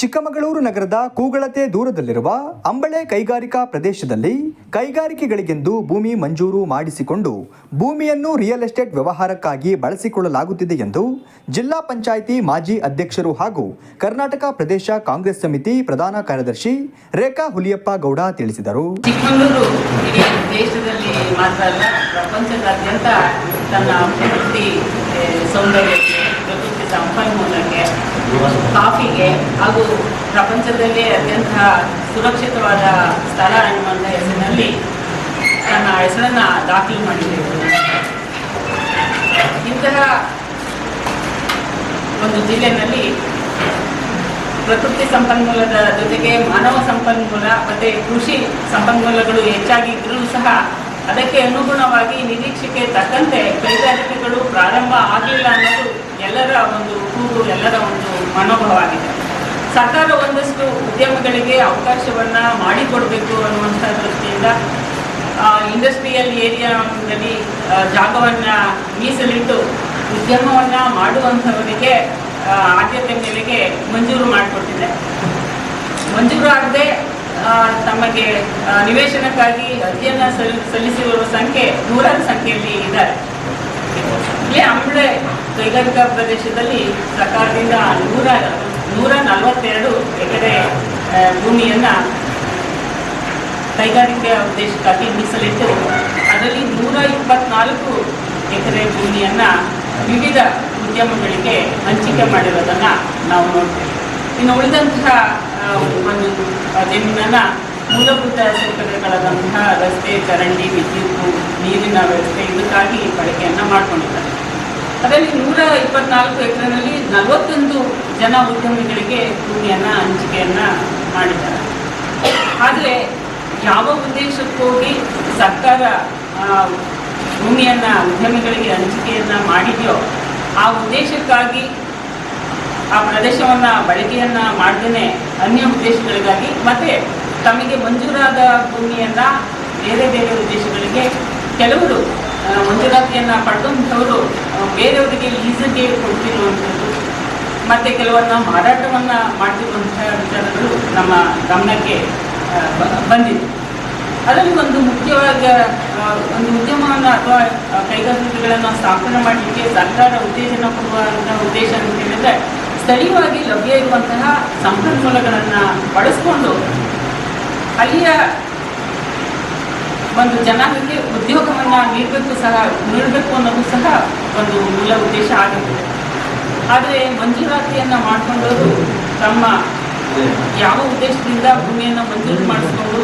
ಚಿಕ್ಕಮಗಳೂರು ನಗರದ ಕೂಗಳತೆ ದೂರದಲ್ಲಿರುವ ಅಂಬಳೆ ಕೈಗಾರಿಕಾ ಪ್ರದೇಶದಲ್ಲಿ ಕೈಗಾರಿಕೆಗಳಿಗೆಂದು ಭೂಮಿ ಮಂಜೂರು ಮಾಡಿಸಿಕೊಂಡು ಭೂಮಿಯನ್ನು ರಿಯಲ್ ಎಸ್ಟೇಟ್ ವ್ಯವಹಾರಕ್ಕಾಗಿ ಬಳಸಿಕೊಳ್ಳಲಾಗುತ್ತಿದೆ ಎಂದು ಜಿಲ್ಲಾ ಪಂಚಾಯಿತಿ ಮಾಜಿ ಅಧ್ಯಕ್ಷರು ಹಾಗೂ ಕರ್ನಾಟಕ ಪ್ರದೇಶ ಕಾಂಗ್ರೆಸ್ ಸಮಿತಿ ಪ್ರಧಾನ ಕಾರ್ಯದರ್ಶಿ ರೇಖಾ ಹುಲಿಯಪ್ಪ ಗೌಡ ತಿಳಿಸಿದರು. ದೇಶದಲ್ಲಿ ಪ್ರಪಂಚದಾದ್ಯಂತ ತನ್ನ ಪ್ರಕೃತಿ ಸೌಂದರ್ಯಕ್ಕೆ ಸಂಪನ್ಮೂಲಕ್ಕೆ, ಕಾಫಿಗೆ, ಹಾಗೂ ಪ್ರಪಂಚದಲ್ಲೇ ಅತ್ಯಂತ ಸುರಕ್ಷಿತವಾದ ಸ್ಥಳ ಎನ್ನುವಂಥ ಹೆಸರಿನಲ್ಲಿ ತನ್ನ ಹೆಸರನ್ನು ದಾಖಲು ಮಾಡಿದ್ದೇವೆ. ಇಂತಹ ಒಂದು ಜಿಲ್ಲೆಯಲ್ಲಿ ಪ್ರಕೃತಿ ಸಂಪನ್ಮೂಲದ ಜೊತೆಗೆ ಮಾನವ ಸಂಪನ್ಮೂಲ ಮತ್ತು ಕೃಷಿ ಸಂಪನ್ಮೂಲಗಳು ಹೆಚ್ಚಾಗಿದ್ದರೂ ಸಹ ಅದಕ್ಕೆ ಅನುಗುಣವಾಗಿ ನಿರೀಕ್ಷೆಗೆ ತಕ್ಕಂತೆ ಕೈಗಾರಿಕೆಗಳು ಪ್ರಾರಂಭ ಆಗಲಿಲ್ಲ ಅನ್ನೋದು ಎಲ್ಲರ ಒಂದು ಕೂಗು, ಎಲ್ಲರ ಒಂದು ಮನೋಭಾವವಾಗಿದೆ. ಸರ್ಕಾರ ಒಂದಷ್ಟು ಉದ್ಯಮಗಳಿಗೆ ಅವಕಾಶವನ್ನು ಮಾಡಿಕೊಡಬೇಕು ಅನ್ನುವಂಥ ದೃಷ್ಟಿಯಿಂದ ಇಂಡಸ್ಟ್ರಿಯಲ್ ಏರಿಯಾದಲ್ಲಿ ಜಾಗವನ್ನು ಮೀಸಲಿಟ್ಟು ಉದ್ಯಮವನ್ನು ಮಾಡುವಂಥವರಿಗೆ ಆದ್ಯತೆ ಮೇಲೆಗೆ ಮಂಜೂರು ಮಾಡಿಕೊಟ್ಟಿದೆ. ಮಂಜೂರು ಆಗದೆ ತಮಗೆ ನಿವೇಶನಕ್ಕಾಗಿ ಅರ್ಜಿಯನ್ನ ಸಲ್, ಸಲ್ಲಿಸಿರುವ ಸಂಖ್ಯೆ ನೂರಾರು ಸಂಖ್ಯೆಯಲ್ಲಿ ಇದ್ದಾರೆ. ಇಲ್ಲಿ ಅಂಬಳೆ ಕೈಗಾರಿಕಾ ಪ್ರದೇಶದಲ್ಲಿ ಸರ್ಕಾರದಿಂದ ನೂರ ನೂರ ನಲವತ್ತೆರಡು ಎಕರೆ ಭೂಮಿಯನ್ನ ಕೈಗಾರಿಕೆಯ ಉದ್ದೇಶಕ್ಕಾಗಿ ಮೀಸಲಿಟ್ಟು, ಅದರಲ್ಲಿ ನೂರ ಇಪ್ಪತ್ನಾಲ್ಕು ಎಕರೆ ಭೂಮಿಯನ್ನು ವಿವಿಧ ಉದ್ಯಮಗಳಿಗೆ ಹಂಚಿಕೆ ಮಾಡಿರೋದನ್ನ ನಾವು ನೋಡ್ತೇವೆ. ಇನ್ನು ಉಳಿದಂತಹ ಒಂದು ಮೂಲಭೂತ ಸೌಕರ್ಯಗಳಾದಂತಹ ರಸ್ತೆ, ಚರಂಡಿ, ವಿದ್ಯುತ್, ನೀರಿನ ವ್ಯವಸ್ಥೆ, ಇದಕ್ಕಾಗಿ ಬಳಕೆಯನ್ನು ಮಾಡ್ಕೊಂಡಿದ್ದಾರೆ. ಅದರಲ್ಲಿ ನೂರ ಇಪ್ಪತ್ನಾಲ್ಕು ಎಕರೆನಲ್ಲಿ ನಲವತ್ತೊಂದು ಜನ ಉದ್ಯಮಿಗಳಿಗೆ ಭೂಮಿಯನ್ನು, ಹಂಚಿಕೆಯನ್ನು ಮಾಡಿದ್ದಾರೆ. ಆದರೆ ಯಾವ ಉದ್ದೇಶಕ್ಕೋಗಿ ಸರ್ಕಾರ ಭೂಮಿಯನ್ನು, ಉದ್ಯಮಿಗಳಿಗೆ ಹಂಚಿಕೆಯನ್ನು ಮಾಡಿದೆಯೋ, ಆ ಉದ್ದೇಶಕ್ಕಾಗಿ ಆ ಪ್ರದೇಶವನ್ನು ಬಳಕೆಯನ್ನು ಮಾಡ್ದೇ ಅನ್ಯ ಉದ್ದೇಶಗಳಿಗಾಗಿ, ಮತ್ತೆ ತಮಗೆ ಮಂಜೂರಾದ ಭೂಮಿಯನ್ನು ಬೇರೆ ಬೇರೆ ಉದ್ದೇಶಗಳಿಗೆ ಕೆಲವರು ಮಂಜೂರಾತಿಯನ್ನ ಪಡೆದಂಥವರು ಬೇರೆಯವರಿಗೆ ಲೀಸಿಗೆ ಕೊಡ್ತಿರುವಂಥದ್ದು, ಮತ್ತೆ ಕೆಲವನ್ನ ಮಾರಾಟವನ್ನು ಮಾಡ್ತಿರುವಂತಹ ವಿಚಾರಗಳು ನಮ್ಮ ಗಮನಕ್ಕೆ ಬಂದಿದೆ. ಅದರಲ್ಲಿ ಒಂದು ಮುಖ್ಯವಾದ ಒಂದು ಉದ್ಯಮವನ್ನು ಅಥವಾ ಕೈಗಾರಿಕೆಗಳನ್ನು ಸ್ಥಾಪನೆ ಮಾಡಲಿಕ್ಕೆ ಸರ್ಕಾರ ಉತ್ತೇಜನ ಕೊಡುವಂಥ ಉದ್ದೇಶ ಅಂತ ಹೇಳಿದ್ರೆ ಸ್ಥಳೀಯವಾಗಿ ಲಭ್ಯ ಇರುವಂತಹ ಸಂಪನ್ಮೂಲಗಳನ್ನು ಬಳಸ್ಕೊಂಡು ಅಲ್ಲಿಯ ಒಂದು ಜನಾಂಗಕ್ಕೆ ಉದ್ಯೋಗವನ್ನು ನೀಡಬೇಕು ಸಹ, ನೀಡಬೇಕು ಅನ್ನೋದು ಸಹ ಒಂದು ಮೂಲ ಉದ್ದೇಶ ಆಗಿದೆ ಆದರೆ ಮಂಜೂರಾತಿಯನ್ನು ಮಾಡಿಕೊಂಡವರು ತಮ್ಮ ಯಾವ ಉದ್ದೇಶದಿಂದ ಭೂಮಿಯನ್ನು ಮಂಜೂರು ಮಾಡಿಸಿಕೊಂಡು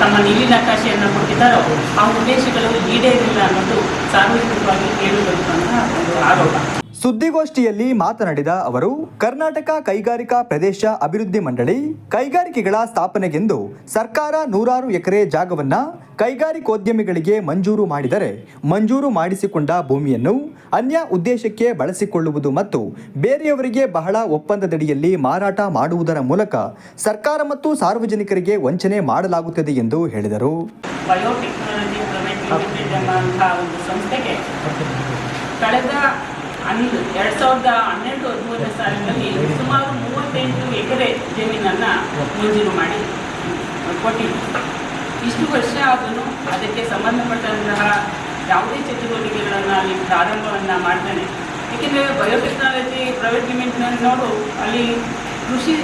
ತಮ್ಮ ನೀರಿನ ನಕಾಶೆಯನ್ನು ಕೊಟ್ಟಿದ್ದಾರೋ ಆ ಉದ್ದೇಶಗಳು ಈಡೇರಿಲ್ಲ ಅನ್ನೋದು ಸಾರ್ವಜನಿಕವಾಗಿ ಕೇಳಿಬರುವಂತಹ ಒಂದು ಆರೋಪ. ಸುದ್ದಿಗೋಷ್ಠಿಯಲ್ಲಿ ಮಾತನಾಡಿದ ಅವರು, ಕರ್ನಾಟಕ ಕೈಗಾರಿಕಾ ಪ್ರದೇಶ ಅಭಿವೃದ್ಧಿ ಮಂಡಳಿ ಕೈಗಾರಿಕೆಗಳ ಸ್ಥಾಪನೆಗೆಂದು ಸರ್ಕಾರ ನೂರಾರು ಎಕರೆ ಜಾಗವನ್ನು ಕೈಗಾರಿಕೋದ್ಯಮಿಗಳಿಗೆ ಮಂಜೂರು ಮಾಡಿದರೆ ಮಂಜೂರು ಮಾಡಿಸಿಕೊಂಡ ಭೂಮಿಯನ್ನು ಅನ್ಯ ಉದ್ದೇಶಕ್ಕೆ ಬಳಸಿಕೊಳ್ಳುವುದು ಮತ್ತು ಬೇರೆಯವರಿಗೆ ಬಹಳ ಒಪ್ಪಂದದಡಿಯಲ್ಲಿ ಮಾರಾಟ ಮಾಡುವುದರ ಮೂಲಕ ಸರ್ಕಾರ ಮತ್ತು ಸಾರ್ವಜನಿಕರಿಗೆ ವಂಚನೆ ಮಾಡಲಾಗುತ್ತದೆ ಎಂದು ಹೇಳಿದರು. ಕಳೆದ ಹನ್ನೊಂದು ಎರಡು ಸಾವಿರದ ಹನ್ನೆರಡು ಹದಿಮೂರನೇ ಸಾಲಿನಲ್ಲಿ ಸುಮಾರು ಮೂವತ್ತೆಂಟು ಎಕರೆ ಜಮೀನನ್ನು ಮಂಜೂರು ಮಾಡಿ ಕೊಟ್ಟಿದ್ದರು ಇಷ್ಟು ವರ್ಷ ಆದರೂ ಅದಕ್ಕೆ ಸಂಬಂಧಪಟ್ಟಂತಹ ಯಾವುದೇ ಚಟುವಟಿಕೆಗಳನ್ನು ಅಲ್ಲಿ ಪ್ರಾರಂಭವನ್ನು ಮಾಡ್ತಾನೆ. ಏಕೆಂದರೆ ಬಯೋಟೆಕ್ನಾಲಜಿ ಪ್ರೈವೇಟ್ ಲಿಮಿಟ್ನೋಡು ಅಲ್ಲಿ ಕೃಷಿ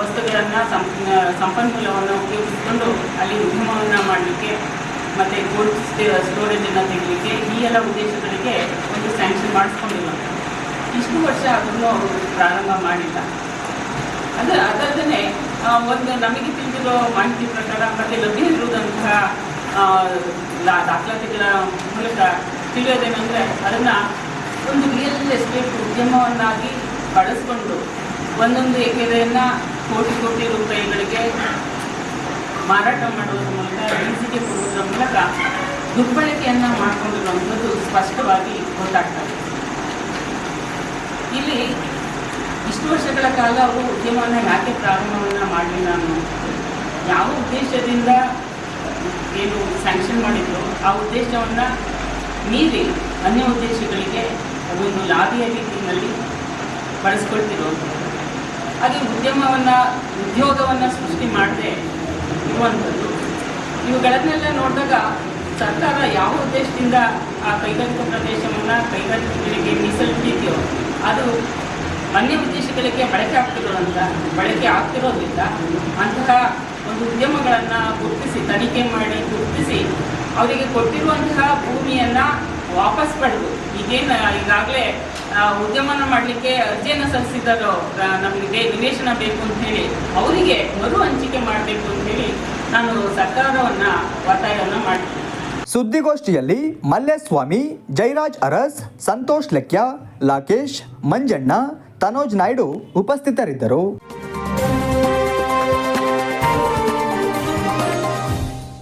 ವಸ್ತುಗಳನ್ನು ಸಂಪನ್ಮೂಲವನ್ನು ಉಪಯೋಗಿಸಿಕೊಂಡು ಅಲ್ಲಿ ಉದ್ಯಮವನ್ನು ಮಾಡಲಿಕ್ಕೆ ಮತ್ತು ಕೋಲ್ಡ್ ಸ್ಟೋರೇಜನ್ನು ತೆಗಿಲಿಕ್ಕೆ ಈ ಎಲ್ಲ ಉದ್ದೇಶಗಳಿಗೆ ಒಂದು ಸ್ಯಾಂಕ್ಷನ್ ಮಾಡಿಸ್ಕೊಂಡಿಲ್ಲ ಇಷ್ಟು ವರ್ಷ ಅದನ್ನು ಪ್ರಾರಂಭ ಮಾಡಿಲ್ಲ. ಅದು ಅದಲ್ಲದೆ ಒಂದು ನಮಗೆ ತಿಳಿದಿರೋ ಮಾಹಿತಿ ಪ್ರಕಾರ ಮತ್ತೆ ಲಭ್ಯ ಇರುವುದಂತಹ ದಾಖಲಾತಿಗಳ ಮೂಲಕ ತಿಳಿಯೋದೇನೆಂದರೆ ಅದನ್ನು ಒಂದು ರಿಯಲ್ ಎಸ್ಟೇಟ್ ಉದ್ಯಮವನ್ನಾಗಿ ಬಳಸ್ಕೊಂಡು ಒಂದೊಂದು ಎಕರೆಯನ್ನು ಕೋಟಿ ಕೋಟಿ ರೂಪಾಯಿಗಳಿಗೆ ಮಾರಾಟ ಮಾಡುವುದರ ಮೂಲಕ ಲೀಸಿಗೆ ಕೊಡುವುದರ ಮೂಲಕ ದುರ್ಬಳಕೆಯನ್ನು ಮಾಡಿಕೊಂಡಿರುವಂಥದ್ದು ಸ್ಪಷ್ಟವಾಗಿ ಗೊತ್ತಾಗ್ತದೆ ಇಲ್ಲಿ ಇಷ್ಟು ವರ್ಷಗಳ ಕಾಲ ಅವರು ಉದ್ಯಮವನ್ನು ಯಾಕೆ ಪ್ರಾರಂಭವನ್ನು ಮಾಡಲಿಲ್ಲ ಅನ್ನೋದು ಯಾವ ಉದ್ದೇಶದಿಂದ ಏನು ಸ್ಯಾಂಕ್ಷನ್ ಮಾಡಿದ್ರು, ಆ ಉದ್ದೇಶವನ್ನು ಮೀರಿ ಅನ್ಯ ಉದ್ದೇಶಗಳಿಗೆ ಅದೊಂದು ಲಾಭಿಯ ರೀತಿಯಲ್ಲಿ ಬಳಸ್ಕೊಳ್ತಿರುವಂಥದ್ದು ಹಾಗೆ ಉದ್ಯಮವನ್ನು, ಉದ್ಯೋಗವನ್ನು ಸೃಷ್ಟಿ ಮಾಡದೆ ಇರುವಂಥದ್ದು. ಇವುಗಳನ್ನೆಲ್ಲ ನೋಡಿದಾಗ ಸರ್ಕಾರ ಯಾವ ಉದ್ದೇಶದಿಂದ ಆ ಕೈಗಾರಿಕಾ ಪ್ರದೇಶವನ್ನು ಕೈಗಾರಿಕೆಗಳಿಗೆ ಮೀಸಲಿಟ್ಟಿದೆಯೋ ಅದು ಅನ್ಯ ಉದ್ದೇಶಗಳಿಗೆ ಬಳಕೆ ಆಗ್ತಿರೋದ್ರಿಂದ ಬಳಕೆ ಆಗ್ತಿರೋದ್ರಿಂದ ಅಂತಹ ಒಂದು ಉದ್ಯಮಗಳನ್ನು ಗುರುತಿಸಿ, ತನಿಖೆ ಮಾಡಿ ಗುರುತಿಸಿ ಅವರಿಗೆ ಕೊಟ್ಟಿರುವಂತಹ ಭೂಮಿಯನ್ನು ವಾಪಸ್ ಪಡೆದು, ಈಗೇನು, ಈಗಾಗಲೇ ಉದ್ಯಮನ ಮಾಡಲಿಕ್ಕೆ ಅರ್ಜಿಯನ್ನು ಸಲ್ಲಿಸಿದ್ದರು ನಮಗೆ ನಿವೇಶನ ಬೇಕು ಅಂತ ಹೇಳಿ ಅವರಿಗೆ ಮರು ಹಂಚಿಕೆ ಮಾಡಬೇಕು ಅಂತ ಹೇಳಿ ನಾನು ಸರ್ಕಾರವನ್ನು ಒತ್ತಾಯವನ್ನು ಮಾಡ್ತೀನಿ. ಸುದ್ದಿಗೋಷ್ಠಿಯಲ್ಲಿ ಮಲ್ಲೇಸ್ವಾಮಿ ಜೈರಾಜ್ ಅರಸ್ ಸಂತೋಷ್ ಲೆಕ್ಯ ಲಾಕೇಶ್ ಮಂಜಣ್ಣ ತನೋಜ್ ನಾಯ್ಡು ಉಪಸ್ಥಿತರಿದ್ದರು.